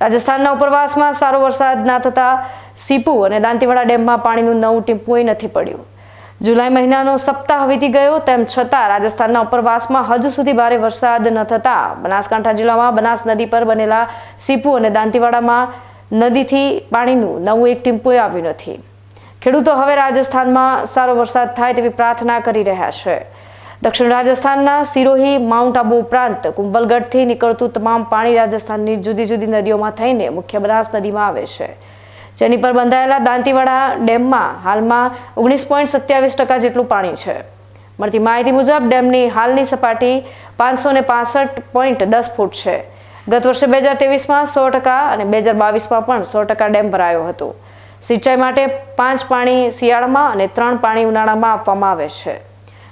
રાજસ્થાનના ઉપરવાસમાં સારો વરસાદ ના થતા સીપુ અને દાંતીવાડા ડેમમાં પાણીનું નવું ટીપુંય નથી પડ્યું. જુલાઈ મહિનાનો સપ્તાહ વીતી ગયો, તેમ છતાં રાજસ્થાનના ઉપરવાસમાં હજુ સુધી ભારે વરસાદ ન થતાં. બનાસકાંઠા જિલ્લામાં બનાસ નદી પર બનેલા સીપુ અને દાંતીવાડામાં નદીથી પાણીનું નવું એક ટીમ્પુએ આવ્યું નથી. ખેડૂતો હવે રાજસ્થાનમાં સારો વરસાદ થાય તેવી પ્રાર્થના કરી રહ્યા છે. દક્ષિણ રાજસ્થાનના સિરોહી, માઉન્ટ આબુ ઉપરાંત કુંભલગઢથી નીકળતું તમામ પાણી રાજસ્થાનની જુદી જુદી નદીઓમાં થઈને મુખ્ય બનાસ નદીમાં આવે છે. જેની પર બંધાયેલા દાંતીવાડા ડેમમાં હાલમાં ઓગણીસ પોઈન્ટ સત્યાવીસ ટકા જેટલું પાણી છે. મળતી માહિતી મુજબ, ડેમની હાલની સપાટી પાંચસો ને પોઈન્ટ દસ ફૂટ છે. ગત વર્ષે બે હજાર તેવીસમાં સો ટકા અને બે હજાર બાવીસમાં પણ સો ટકા ડેમ ભરાયો હતો. સિંચાઈ માટે પાંચ પાણી શિયાળામાં અને ત્રણ પાણી ઉનાળામાં આપવામાં આવે છે.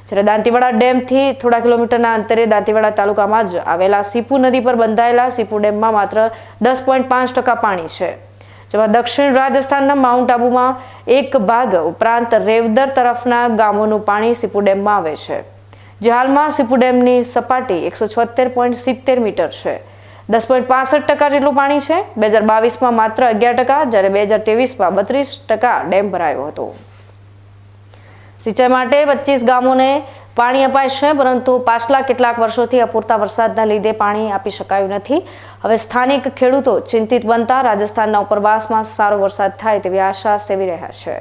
જ્યારે દાંતીવાડા ડેમથી થોડા કિલોમીટરના અંતરે દાંતીવાડા તાલુકામાં જ આવેલા સીપુ નદી પર બંધાયેલા સીપુ ડેમમાં માત્ર દસ પોઈન્ટ પાંચ ટકા પાણી છે. જેમાં દક્ષિણ રાજસ્થાનના માઉન્ટ આબુમાં એક ભાગ ઉપરાંત રેવદર તરફના ગામોનું પાણી સીપુ ડેમમાં આવે છે. જે હાલમાં સીપુ ડેમની સપાટી એકસો છોતેર પોઈન્ટ સિત્તેર મીટર છે. દસ પોઈન્ટ પાસઠ ટકા જેટલું પાણી છે. બે હજાર બાવીસમાં માત્ર અગિયાર ટકા, જ્યારે બે હજાર તેવીસમાં બત્રીસ ટકા ડેમ ભરાયો હતો. સિંચાઈ માટે પચીસ ગામોને પાણી અપાય છે, પરંતુ પાછલા કેટલાક વર્ષોથી અપૂરતા વરસાદના લીધે પાણી આપી શકાયું નથી. હવે સ્થાનિક ખેડૂતો ચિંતિત બનતા રાજસ્થાનના ઉપરવાસમાં સારો વરસાદ થાય તેવી આશા સેવી રહ્યા છે.